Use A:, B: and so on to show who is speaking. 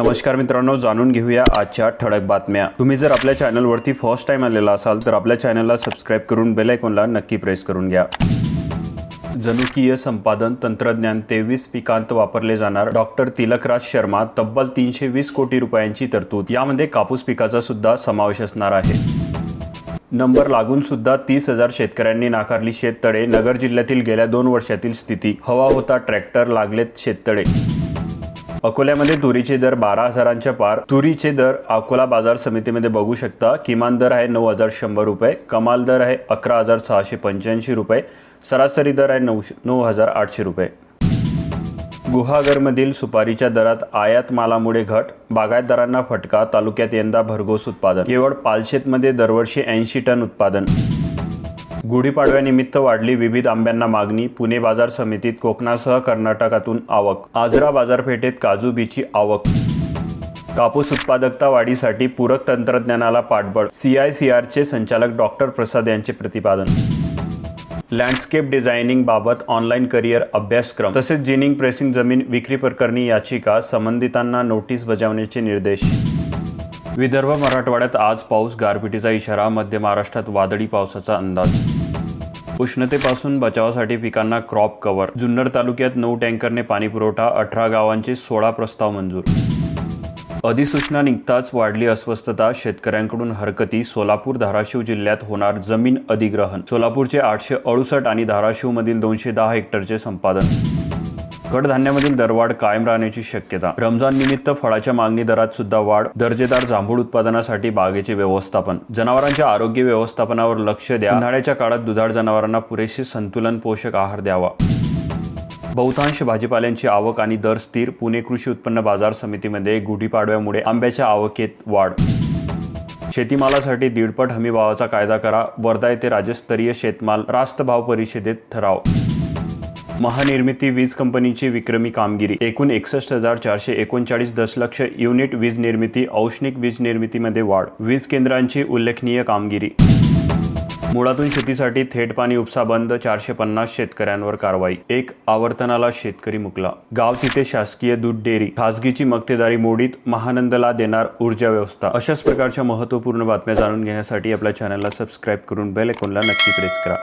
A: नमस्कार मित्रांनो जाणून घेऊया आजच्या ठळक बातम्या. तुम्ही जर आपल्या चॅनलवरती फर्स्ट टाइम आलेला असाल तर आपल्या चॅनलला सबस्क्राईब करून बेल आयकॉनला नक्की प्रेस करून घ्या. जनुकीय संपादन तंत्रज्ञान तेवीस पिकांत वापरले जाणार डॉक्टर तिलकराज शर्मा तब्बल तीनशे वीस कोटी रुपयांची तरतूद. यामध्ये कापूस पिकाचा सुद्धा समावेश असणार आहे. नंबर लागून सुद्धा तीस हजार शेतकऱ्यांनी नाकारली शेततळे. नगर जिल्ह्यातील गेल्या दोन वर्षातील स्थिती. हवा होता ट्रॅक्टर लागलेत शेततळे. अकोल्यामध्ये तुरीचे दर बारा हजारांच्या पार. तुरीचे दर अकोला बाजार समितीमध्ये बघू शकता. किमान दर आहे नऊ हजार शंभर रुपये. कमाल दर आहे अकरा हजार सहाशे पंच्याऐंशी रुपये. सरासरी दर आहे नऊ नऊ हजार आठशे रुपये. गुहागरमधील सुपारीच्या दरात आयात मालामुळे घट. बागायतदारांना फटका. तालुक्यात यंदा भरघोस उत्पादन. केवळ पालशेतमध्ये दरवर्षी ऐंशी टन उत्पादन. गुढीपाडव्यानिमित्त वाढली विविध आंब्यांना मागणी पुणे बाजार समितीत कोकणासह कर्नाटकातून आवक आजरा बाजारपेठेत काजू बीची आवक. कापूस उत्पादकता वाढीसाठी पूरक तंत्रज्ञानाला पाठबळ सीआयसीआरचे संचालक डॉक्टर प्रसाद यांचे प्रतिपादन. लँडस्केप डिझायनिंग बाबत ऑनलाईन करिअर अभ्यासक्रम तसेच जिनिंग प्रेसिंग जमीन विक्री प्रकरणी याचिका संबंधितांना नोटीस बजावण्याचे निर्देश. विदर्भ मराठवाड्यात आज पाऊस गारपिटीचा इशारा मध्य महाराष्ट्रात वादळी पावसाचा अंदाज. उष्णतेपासून बचावासाठी पिकांना क्रॉप कव्हर. जुन्नर तालुक्यात नऊ टँकरने पाणीपुरवठा अठरा गावांचे सोळा प्रस्ताव मंजूर. अधिसूचना निघताच वाढली अस्वस्थता शेतकऱ्यांकडून हरकती सोलापूर धाराशिव जिल्ह्यात होणार जमीन अधिग्रहण. सोलापूरचे आठशे अडुसष्ट आणि धाराशिवमधील दोनशे दहा हेक्टरचे संपादन. कडधान्यामधील दरवाढ कायम राहण्याची शक्यता. रमजान निमित्त फळाच्या मागणी दरात सुद्धा वाढ दर्जेदार जांभूळ उत्पादनासाठी बागेचे व्यवस्थापन. जनावरांच्या आरोग्य व्यवस्थापनावर लक्ष द्या. उन्हाळ्याच्या काळात दुधाळ जनावरांना पुरेसे संतुलन पोषक आहार द्यावा. बहुतांश भाजीपाल्यांची आवक आणि दर स्थिर. पुणे कृषी उत्पन्न बाजार समितीमध्ये गुढीपाडव्यामुळे आंब्याच्या आवकेत वाढ. शेतीमालासाठी दीडपट हमीभावाचा कायदा करा. वर्धा येथे राज्यस्तरीय शेतमाल रास्त भाव परिषदेत ठराव. महानिर्मिती वीज कंपनीची विक्रमी कामगिरी. एकूण एकसष्ट हजार चारशे एकोणचाळीस दशलक्ष युनिट वीज निर्मिती औष्णिक वीज निर्मितीमध्ये वाढ. वीज केंद्रांची उल्लेखनीय कामगिरी. मुळातून शेतीसाठी थेट पाणी उपसा बंद चारशे पन्नास शेतकऱ्यांवर कारवाई. एक आवर्तनाला शेतकरी मुकला. गाव तिथे शासकीय दूध डेअरी. खासगीची मक्तेदारी मोडीत महानंदला देणार ऊर्जा व्यवस्था. अशाच प्रकारच्या महत्त्वपूर्ण बातम्या जाणून घेण्यासाठी आपल्या चॅनलला सबस्क्राईब करून बेल आयकॉनला नक्की प्रेस करा.